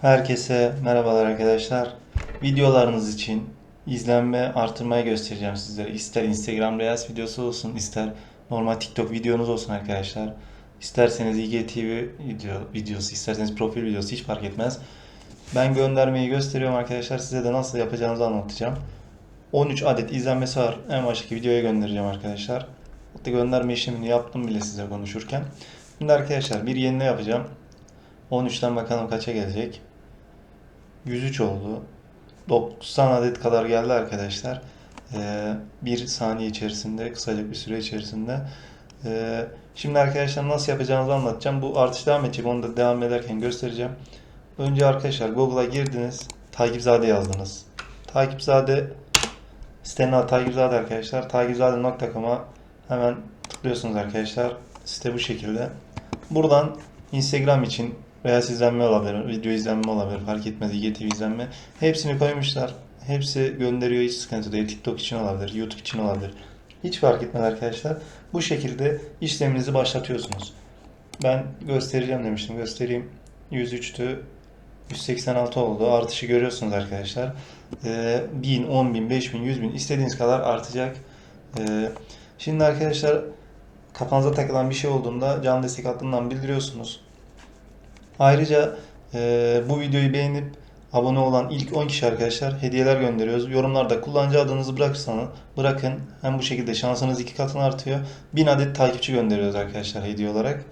Herkese merhabalar arkadaşlar. Videolarınız için izlenme artırmayı göstereceğim sizlere. İster Instagram Reels videosu olsun, ister normal TikTok videonuz olsun arkadaşlar. İsterseniz IGTV video, videosu, isterseniz profil videosu hiç fark etmez. Ben göndermeyi gösteriyorum arkadaşlar. Size de nasıl yapacağınızı anlatacağım. 13 adet izlenmesi var. En baştaki videoya göndereceğim arkadaşlar. Hatta gönderme işlemini yaptım bile size konuşurken. Şimdi arkadaşlar bir yenile yapacağım. 13'ten bakalım kaça gelecek. 103 oldu. 90 adet kadar geldi arkadaşlar. Ee, bir saniye içerisinde, kısacık bir süre içerisinde. Ee, şimdi arkadaşlar nasıl yapacağınızı anlatacağım. Bu artış devam edecek. Onu da devam ederken göstereceğim. Önce arkadaşlar Google'a girdiniz. Takipzade yazdınız. Takipzade sitenin adı Takipzade arkadaşlar. Takipzade.com'a hemen tıklıyorsunuz arkadaşlar. Site bu şekilde. Buradan Instagram için veya izlenme olabilir, video izlenme olabilir, fark etmez, IGTV izlenme. Hepsini koymuşlar. Hepsi gönderiyor, hiç sıkıntı değil. TikTok için olabilir, YouTube için olabilir. Hiç fark etmez arkadaşlar. Bu şekilde işleminizi başlatıyorsunuz. Ben göstereceğim demiştim, göstereyim. 103'tü, 186 oldu. Artışı görüyorsunuz arkadaşlar. Ee, 1000, 10.000, 5.000, 100.000 istediğiniz kadar artacak. Ee, şimdi arkadaşlar kafanıza takılan bir şey olduğunda can destek hattından bildiriyorsunuz. Ayrıca e, bu videoyu beğenip abone olan ilk 10 kişi arkadaşlar hediyeler gönderiyoruz. Yorumlarda kullanıcı adınızı bırakırsanız bırakın. Hem bu şekilde şansınız iki katına artıyor. 1000 adet takipçi gönderiyoruz arkadaşlar hediye olarak.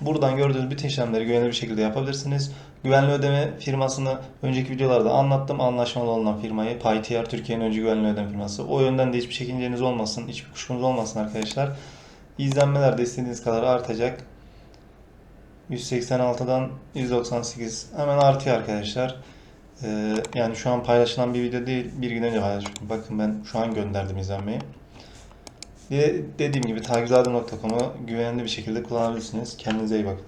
Buradan gördüğünüz bütün işlemleri güvenli bir şekilde yapabilirsiniz. Güvenli ödeme firmasını önceki videolarda anlattım. Anlaşmalı olan firmayı PayTR Türkiye'nin öncü güvenli ödeme firması. O yönden de hiçbir çekinceniz olmasın, hiçbir kuşkunuz olmasın arkadaşlar. İzlenmeler de istediğiniz kadar artacak. 186'dan 198 hemen artıyor arkadaşlar. Ee, yani şu an paylaşılan bir video değil. Bir gün önce paylaşmıştım. Bakın ben şu an gönderdim izlenmeyi. De dediğim gibi takipzade.com'u güvenli bir şekilde kullanabilirsiniz. Kendinize iyi bakın.